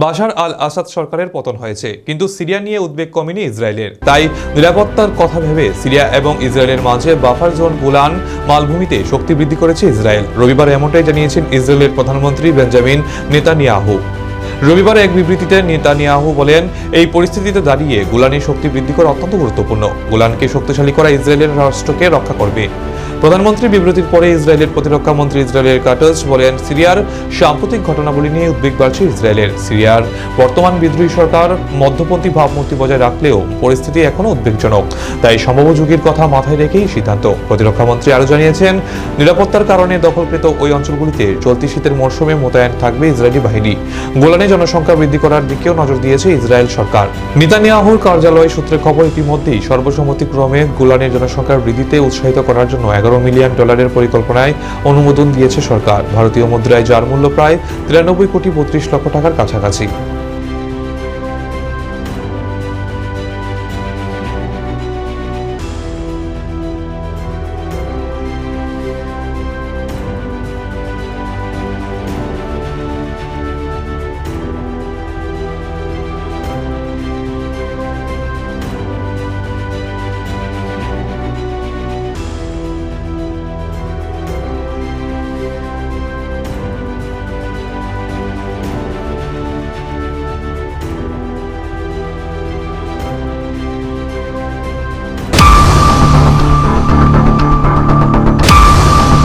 বাশার আল আসাদ সরকারের পতন হয়েছে, কিন্তু সিরিয়া নিয়ে উদ্বেগ কমেনি ইসরায়েলের। তাই নিরাপত্তার কথা ভেবে সিরিয়া এবং ইসরায়েলের মাঝে বাফার জোন গোলান মালভূমিতে শক্তি বৃদ্ধি করেছে ইসরায়েল। রবিবার এমনটাই জানিয়েছেন ইসরায়েলের প্রধানমন্ত্রী বেঞ্জামিন নেতানিয়াহু। রবিবার এক বিবৃতিতে নেতানিয়াহু বলেন, এই পরিস্থিতিতে দাঁড়িয়ে গোলানের শক্তি বৃদ্ধি করা অত্যন্ত গুরুত্বপূর্ণ। গোলানকে শক্তিশালী করা ইসরায়েলের রাষ্ট্রকে রক্ষা করবে। প্রধানমন্ত্রী বিবৃতির পরে ইসরায়েলের প্রতিরক্ষা মন্ত্রী ইসরায়েলের কাটস বলেন, সিরিয়ার সাম্প্রতিক ঘটনাবলী নিয়ে উদ্বেগ বাড়ছে ইসরায়েলের। সিরিয়ার বর্তমান বিদ্রোহী সরকার মধ্যপন্থী ভাবমূর্তি বজায় রাখলেও পরিস্থিতি এখনও উদ্বেগজনক। তাই সম্ভাব্য ঝুঁকির কথা মাথায় রেখেই সিদ্ধান্ত। প্রতিরক্ষা মন্ত্রী আরও জানিয়েছেন, নিরাপত্তার কারণে দখলকৃত ওই অঞ্চলগুলিতে চলতি শীতের মরশুমে মোতায়েন থাকবে ইসরায়েলি বাহিনী। গোলানে জনসংখ্যা বৃদ্ধি করার দিকেও নজর দিয়েছে ইসরায়েল সরকার। নিতানিয়াহুর কার্যালয় সূত্রে খবর ইতিমধ্যেই সর্বসম্মতিক্রমে গোলানের জনসংখ্যার বৃদ্ধিতে উৎসাহিত করার জন্য এগারো মিলিয়ন ডলারের পরিকল্পনায় অনুমোদন দিয়েছে সরকার। ভারতীয় মুদ্রায় যার মূল্য প্রায় তিরানব্বই কোটি বত্রিশ লক্ষ টাকার কাছাকাছি।